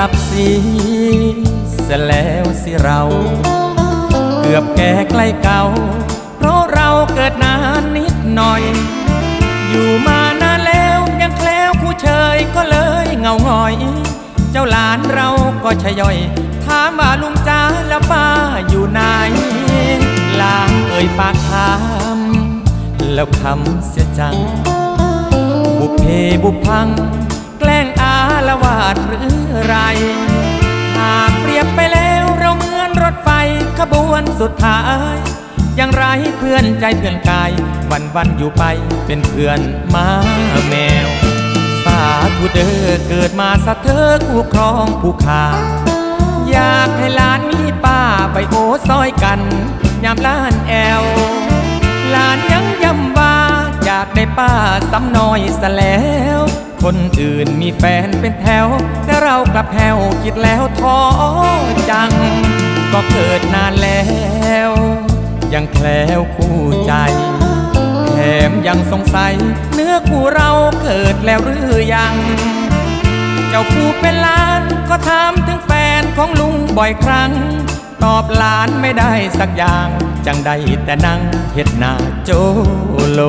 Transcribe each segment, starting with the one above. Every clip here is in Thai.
ลับสีเสียแล้วสิเรา เกือบแก่ใกล้เก่า เพราะเราเกิดนานนิดหน่อย อยู่มานานแล้วยังแคล้วคู่เชยก็เลยเงาหงอย เจ้าหลานเราก็ชะย่อย ถามว่าลุงจ้าแล้วป้าอยู่ไหนหลานเอ่ยปากถามแล้วคำเสียจัง บุเพบุพัง ดหรือไร หากเปรียบไปแล้วเราเหมือนรถไฟขบวนสุดท้าย ยังไรเพื่อนใจเพื่อนกาย วันวันอยู่ไปเป็นเพื่อนมาแมว สาธุเด้อเกิดมาสะเธอคู่ครองผู้ขาอยากให้หลานมีป้าไปโอซอยกันยามล้านแอวหลานยังยำว่าอยากได้ป้าซ้ำน้อยซะแล้ว คนอื่นมีแฟนเป็นแถว แต่เรากลับแถวคิดแล้วท้อจัง ก็เกิดนานแล้ว ยังแคล้วคู่ใจ แถมยังสงสัย เนื้อคู่เราเกิดแล้วหรือยัง เจ้าผู้เป็นหลานก็ถามถึงแฟนของลุงบ่อยครั้ง ตอบหลานไม่ได้สักอย่าง จังได้แต่นั่งเฮ็ดหน้าโจโล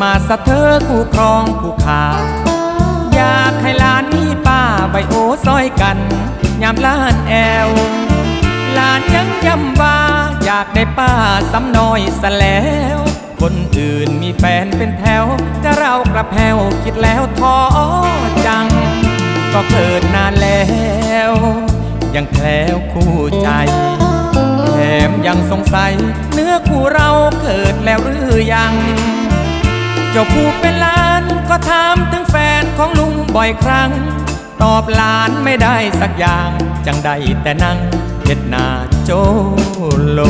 มาสะเธอคู่ครองคู่ขาอยากให้หลานมีป้าใบโอซอยกันยามล้านแอวลานยังย้ำว่าอยากได้ป้าซ้ำน้อยซะแล้ว คนอื่นมีแฟนเป็นแถวแต่เรากลับแหวคิดแล้วท้อจัง ก็เกิดนานแล้วยังแคล้วคู่ใจ แถมยังสงสัย เนื้อคู่เราเกิดแล้วหรือยัง จ้าผู้เป็นหลานก็ถามถึงแฟนของลุงบ่อยครั้ง ตอบหลานไม่ได้สักอย่าง จังได้แต่นั่งเห็ดหน้าโจโล